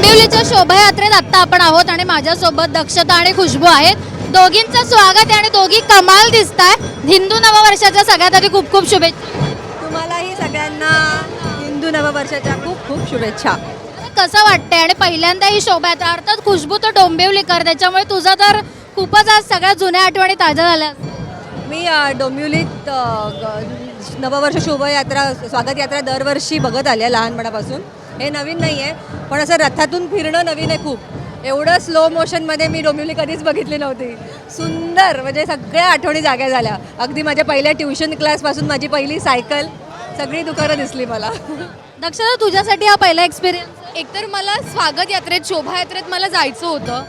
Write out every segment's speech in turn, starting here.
डोंबिवलीच्या शोभायात्रेत आता आपण आहोत आणि माझ्यासोबत दक्षता आणि खुशबू आहेत. दोघींचं स्वागत आहे आणि दोघी कमाल दिसत हिंदू नववर्षाच्या सगळ्यात आधी खूप खूप शुभेच्छा तुम्हालाही सगळ्यांना हिंदू नववर्षाच्या खूप खूप शुभेच्छा. कसं वाटतंय? आणि पहिल्यांदा ही शोभायात्रा अर्थात खुशबू तर डोंबिवलीकर त्याच्यामुळे तुझं तर खूपच आज सगळ्या जुन्या आठवणी ताज्या झाल्या. मी डोंबिवलीत नववर्ष शोभायात्रा स्वागत यात्रा दरवर्षी बघत आली आहे लहानपणापासून. हे नवीन नाही आहे पण असं रथातून फिरणं नवीन आहे खूप. एवढं स्लो मोशनमध्ये मी डोंबिवली कधीच बघितली नव्हती. सुंदर म्हणजे सगळ्या आठवणी जाग्या झाल्या. अगदी माझ्या पहिल्या ट्युशन क्लासपासून माझी पहिली सायकल सगळी दुकानं दिसली मला. दक्षता तुझ्यासाठी हा पहिला एक्सपिरियन्स एकतर मला स्वागत यात्रेत शोभायात्रेत मला जायचं होतं.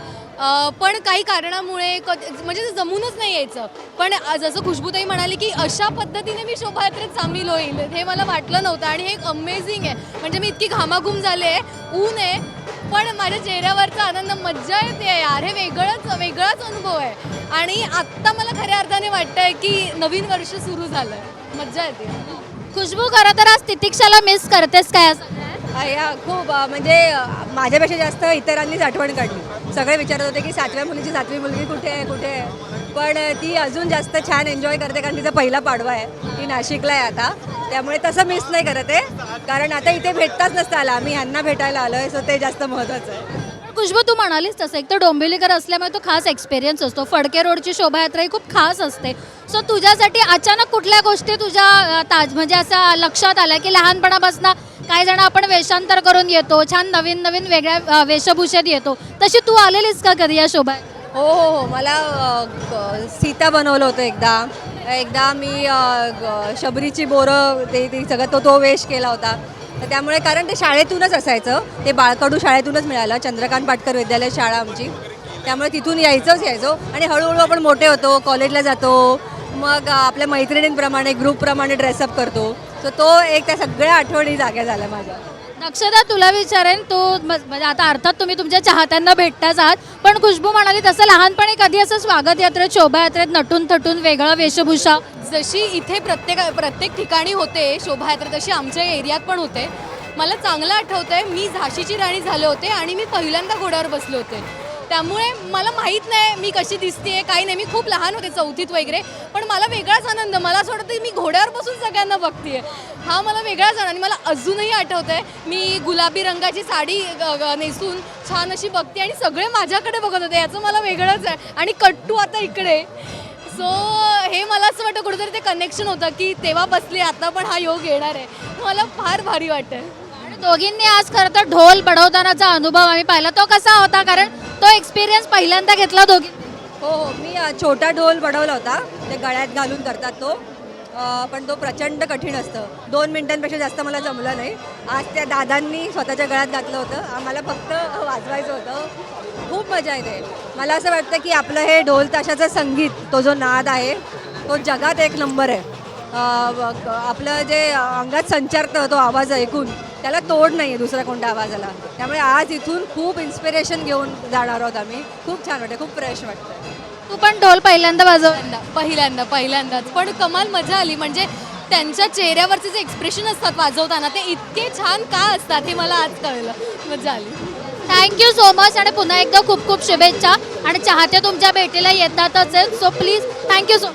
पण काही कारणामुळे क- म्हणजे ते जमूनच नाही यायचं. पण जसं खुशबूताई म्हणाली की अशा पद्धतीने मी शोभायात्रेत सामील होईल हे मला वाटलं नव्हतं आणि हे अमेझिंग आहे. म्हणजे मी इतकी घामाघूम झाले आहे ऊन आहे पण माझ्या चेहऱ्यावरचा आनंद मज्जा येते यार. हे वेगळंच वेगळाच अनुभव आहे. आणि आत्ता मला खऱ्या अर्थाने वाटतंय की नवीन वर्ष सुरू झालं आहे मज्जा येते. खुशबू खरं तर आज तितिक्षाला मिस करतेस काय असं? या खूप म्हणजे माझ्यापेक्षा जास्त इतरांनीच आठवण काढली. सगळे विचारत होते की सातव्या मुलीची सातवी मुलगी कुठे आहे कुठे आहे? पण ती अजून जास्त छान एन्जॉय करते कारण तिचा पहिला पाडवा आहे. ती नाशिकला आहे आता. त्यामुळे तसं मिस नाही करत आहे. कारण आता इथे भेटताच नसतं आला. आम्ही ह्यांना भेटायला आलो आहे सो ते जास्त महत्त्वाचं आहे. खुशबू तू म्हणालीस तसं. एक तर डोंबिवलीकर असल्यामुळे तो खास एक्सपिरियन्स असतो. फडके रोडची शोभायात्रा ही खूप खास असते. सो तुझ्यासाठी अचानक कुठल्या गोष्टी तुझ्या ताज म्हणजे असं लक्षात आल्या की लहानपणापासून काही जण आपण वेषांतर करून येतो छान नवीन नवीन वेगळ्या वेशभूषेत येतो. तशी तू आलेलीस का कधी या शोभा हो हो हो. मला अ, ग- सीता बनवलं होतं एकदा. एकदा मी अ, ग- शबरीची बोरं ते ते सगळं तो तो वेश केला होता. तर त्यामुळे कारण ते शाळेतूनच असायचं. ते बाळकडू शाळेतूनच मिळालं. चंद्रकांत पाटकर विद्यालय शाळा आमची. त्यामुळे तिथून यायचंच यायचो. आणि हळूहळू आपण मोठे होतो कॉलेजला जातो. मग आपल्या मैत्रिणींप्रमाणे ग्रुपप्रमाणे ड्रेसअप करतो. सो तो एक त्या सगळ्या आठवणी जाग्या झाल्या माझ्या. नक्षदा तुला विचारेन तू म- म्हणजे आता अर्थात तुम्ही तुमच्या चाहत्यांना भेटताच आहात पण खुशबू म्हणाली तसं लहानपणी कधी असं स्वागत यात्रेत शोभायात्रेत नटून थटून वेगळं वेशभूषा. जशी इथे प्रत्येक प्रत्येक ठिकाणी होते शोभायात्रा तशी आमच्या एरियात पण होते. मला चांगलं आठवतं आहे मी झाशीची राणी झाले होते आणि मी पहिल्यांदा घोड्यावर बसले होते. त्यामुळे मला माहीत नाही मी कशी दिसते काही नाही. मी खूप लहान होते चौथीत वगैरे. पण मला वेगळाच आनंद. मला असं वाटतं की मी घोड्यावर बसून सगळ्यांना बघते हा मला वेगळाच आनंद. आणि मला अजूनही आठवतं आहे मी गुलाबी रंगाची साडी ग- नेसून छान अशी बघते आणि सगळे माझ्याकडे बघत होते. याचं मला वेगळंच आहे. आणि कट्टू आता इकडे. सो हे मला असं वाटतं कुठेतरी ते कनेक्शन होतं की तेव्हा बसले आता पण हा योग येणार आहे. मला फार भारी वाटतं दोघींनी आज खरं तर ढोल बडवतानाचा अनुभव आम्ही पाहिला. तो कसा होता? कारण तो एक्सपिरियन्स पहिल्यांदा घेतला दोघी हो हो मी अ, छोटा ढोल बनवला होता. ते गळ्यात घालून करतात तो. अ, पण तो प्रचंड कठीण असतं. दोन मिनिटांपेक्षा जास्त मला जमलं नाही. आज त्या दादांनी स्वतःच्या गळ्यात घातलं होतं. आम्हाला फक्त वाजवायचं होतं. खूप मजा येते. मला असं वाटतं की आपलं हे ढोल ताशाचं संगीत तो जो नाद आहे तो जगात एक नंबर आहे. अ, ब- आपलं जे अंगात संचारतं तो आवाज ऐकून त्याला तोड नाही आहे दुसऱ्या कोणत्या आवाजाला त्यामुळे आज इथून खूप इन्स्पिरेशन घेऊन जाणार आहोत आम्ही. खूप छान वाटतं खूप फ्रेश वाटतं तू पण ढोल पहिल्यांदा वाजव पहिल्यांदा पहिल्यांदा पहिल्यांदाच. पण कमाल मजा आली. म्हणजे त्यांच्या चेहऱ्यावरचे जे एक्सप्रेशन असतात वाजवताना ते इतके छान का असतात हे मला आज कळलं. मजा आली. थँक्यू सो मच आणि पुन्हा एकदा खूप खूप शुभेच्छा. आणि चाहते तुमच्या भेटीला येतातच. आहेत सो प्लीज थँक्यू सो